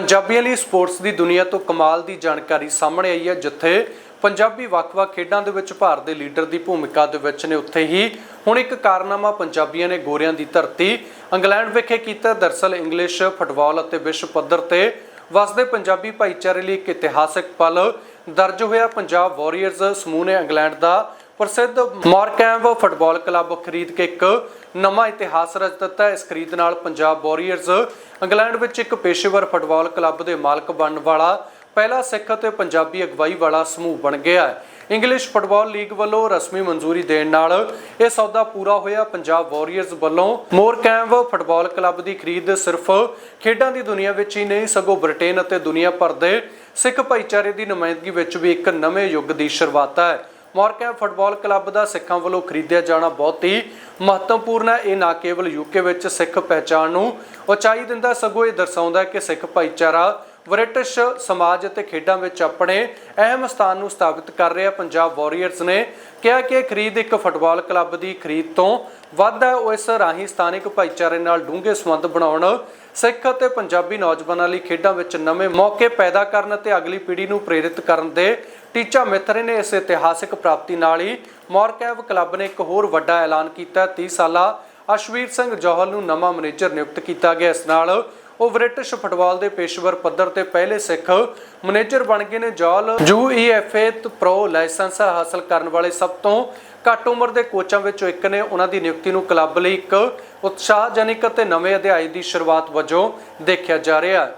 ਪੰਜਾਬੀਆਂ ਲਈ ਸਪੋਰਟਸ ਦੀ ਦੁਨੀਆ ਤੋਂ ਕਮਾਲ ਦੀ ਜਾਣਕਾਰੀ ਸਾਹਮਣੇ ਆਈ ਹੈ, ਜਿੱਥੇ ਪੰਜਾਬੀ ਵੱਖ-ਵੱਖ ਖੇਡਾਂ ਦੇ ਵਿੱਚ ਭਾਰਤ ਦੇ ਲੀਡਰ ਦੀ ਭੂਮਿਕਾ ਦੇ ਵਿੱਚ ਨੇ। ਉੱਥੇ ਹੀ ਹੁਣ ਇੱਕ ਕਾਰਨਾਮਾ ਪੰਜਾਬੀਆਂ ਨੇ ਗੋਰਿਆਂ ਦੀ ਧਰਤੀ। ਇੰਗਲੈਂਡ ਵਿਖੇ ਕੀਤਾ ਦਰਸਲ ਇੰਗਲਿਸ਼, ਫੁੱਟਬਾਲ ਅਤੇ ਵਿਸ਼ਵ ਪੱਧਰ ਤੇ ਵਸਦੇ ਪੰਜਾਬੀ ਭਾਈਚਾਰੇ ਲਈ ਇੱਕ ਇਤਿਹਾਸਕ ਪਲ। ਦਰਜ ਹੋਇਆ ਪੰਜਾਬ ਵਾਰੀਅਰਜ਼ ਸਮੂਹ ਨੇ ਇੰਗਲੈਂਡ ਦਾ ਪ੍ਰਸਿੱਧ ਮੋਰਕੈਂਵ ਫੁੱਟਬਾਲ ਕਲੱਬ ਖਰੀਦ ਕੇ ਇੱਕ ਨਵਾਂ ਇਤਿਹਾਸ ਰਚ ਦਿੱਤਾ ਇਸ ਖਰੀਦ ਨਾਲ ਪੰਜਾਬ ਵਾਰੀਅਰਜ਼ ਇੰਗਲੈਂਡ ਵਿੱਚ ਇੱਕ ਪੇਸ਼ੇਵਰ ਫੁੱਟਬਾਲ ਕਲੱਬ ਦੇ ਮਾਲਕ ਬਣਨ ਵਾਲਾ, ਪਹਿਲਾ ਸਿੱਖ ਅਤੇ ਪੰਜਾਬੀ ਅਗਵਾਈ ਵਾਲਾ ਸਮੂਹ ਬਣ ਗਿਆ ਹੈ। ਇੰਗਲਿਸ਼ ਫੁੱਟਬਾਲ ਲੀਗ ਵੱਲੋਂ ਰਸਮੀ ਮਨਜ਼ੂਰੀ ਦੇਣ ਨਾਲ ਇਹ ਸੌਦਾ ਪੂਰਾ ਹੋਇਆ। ਪੰਜਾਬ ਵਾਰੀਅਰਜ਼ ਵੱਲੋਂ ਮੋਰਕੈਂਵ ਫੁੱਟਬਾਲ ਕਲੱਬ ਦੀ ਖਰੀਦ ਸਿਰਫ ਖੇਡਾਂ ਦੀ ਦੁਨੀਆ ਵਿੱਚ ਹੀ ਨਹੀਂ, ਸਗੋਂ ਬ੍ਰਿਟੇਨ ਅਤੇ ਦੁਨੀਆ ਭਰ ਦੇ ਸਿੱਖ ਭਾਈਚਾਰੇ ਦੀ ਨੁਮਾਇੰਦਗੀ ਵਿੱਚ ਵੀ ਇੱਕ ਨਵੇਂ ਯੁੱਗ ਦੀ ਸ਼ੁਰੂਆਤ ਹੈ। ਮੋਰਕੈਮ ਫੁੱਟਬਾਲ ਕਲੱਬ ਦਾ ਸਿੱਖਾਂ ਵੱਲੋਂ ਖਰੀਦਿਆ ਜਾਣਾ ਬਹੁਤ ਹੀ ਮਹੱਤਵਪੂਰਨ ਹੈ। ਇਹ ਨਾ ਕੇਵਲ ਯੂਕੇ ਵਿੱਚ ਸਿੱਖ ਪਹਿਚਾਣ ਨੂੰ ਉਚਾਈ ਦਿੰਦਾ ਸਗੋਂ ਇਹ ਦਰਸਾਉਂਦਾ ਹੈ ਕਿ ਸਿੱਖ ਭਾਈਚਾਰਾ ਬ੍ਰਿਟਿਸ਼ ਸਮਾਜ ਅਤੇ ਖੇਡਾਂ ਵਿੱਚ ਆਪਣੇ ਅਹਿਮ ਸਥਾਨ ਨੂੰ ਸਥਾਪਿਤ ਕਰ ਰਿਹਾ ਪੰਜਾਬ ਵਾਰੀਅਰਜ਼ ਨੇ ਕਿਹਾ ਕਿ ਖਰੀਦ ਇੱਕ ਫੁੱਟਬਾਲ ਕਲੱਬ ਦੀ ਖਰੀਦ ਤੋਂ ਵੱਧ ਹੈ ਉਹ ਇਸ ਰਾਹੀਂ ਸਥਾਨਕ ਭਾਈਚਾਰੇ ਨਾਲ ਡੂੰਘੇ ਸੰਬੰਧ ਬਣਾਉਣ, ਸਿੱਖ ਅਤੇ ਪੰਜਾਬੀ ਨੌਜਵਾਨਾਂ ਲਈ ਖੇਡਾਂ ਵਿੱਚ ਨਵੇਂ ਮੌਕੇ ਪੈਦਾ ਕਰਨ ਅਤੇ ਅਗਲੀ ਪੀੜ੍ਹੀ ਨੂੰ ਪ੍ਰੇਰਿਤ ਕਰਨ ਦੇ ਟੀਚਾ ਮਿੱਥ ਨੇ ਇਸ ਇਤਿਹਾਸਿਕ ਪ੍ਰਾਪਤੀ ਨਾਲ ਹੀ ਮੌਰਕੈਵ ਕਲੱਬ ਨੇ ਇੱਕ ਹੋਰ ਵੱਡਾ ਐਲਾਨ ਕੀਤਾ ਹੈ। 30 ਸਾਲਾ ਅਸ਼ਵੀਰ ਸਿੰਘ ਜੋਹਲ ਨੂੰ ਨਵਾਂ ਮੈਨੇਜਰ ਨਿਯੁਕਤ ਕੀਤਾ ਗਿਆ ਇਸ ਨਾਲ ਉਹ ਬ੍ਰਿਟਿਸ਼ ਫੁੱਟਬਾਲ ਦੇ ਪੇਸ਼ਵਰ ਪੱਧਰ ਤੇ ਪਹਿਲੇ ਸਿੱਖ ਮੈਨੇਜਰ ਬਣ ਗਏ ਨੇ ਜੋਹਲ ਯੂਈਐਫਏ ਪ੍ਰੋ ਲਾਇਸੈਂਸ ਹਾਸਲ ਕਰਨ ਵਾਲੇ ਸਭ ਤੋਂ ਘੱਟ ਉਮਰ ਦੇ ਕੋਚਾਂ ਵਿੱਚੋਂ ਇੱਕ ਨੇ ਉਹਨਾਂ ਦੀ ਨਿਯੁਕਤੀ ਨੂੰ ਕਲੱਬ ਲਈ ਇੱਕ ਉਤਸ਼ਾਹਜਨਕ ਅਤੇ ਨਵੇਂ ਅਧਿਆਇ ਦੀ ਸ਼ੁਰੂਆਤ ਵਜੋਂ ਦੇਖਿਆ ਜਾ ਰਿਹਾ ਹੈ।